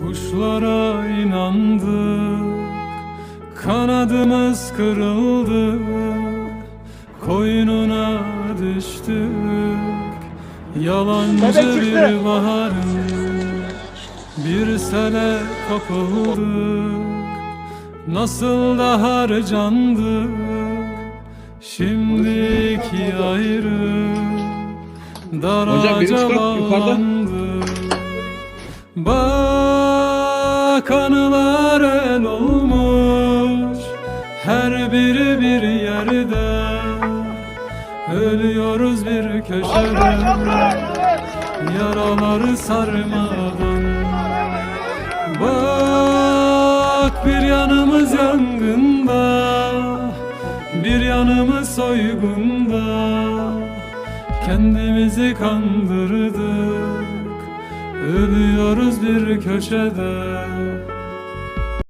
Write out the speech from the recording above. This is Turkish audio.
Kuşlara inandık Kanadımız kırıldı Koynuna düştük. Yalancı bir baharın Bir sele kapıldık. Nasıl da harcandık Şimdi iki ayrı Daraca bağlandık anılar el olmuş. Her biri bir yerde Ölüyoruz bir köşede. Yaraları sarmadan. Bak bir yanımız yangında Bir yanımız soygunda. Kendimizi kandırdık Ölüyoruz bir köşede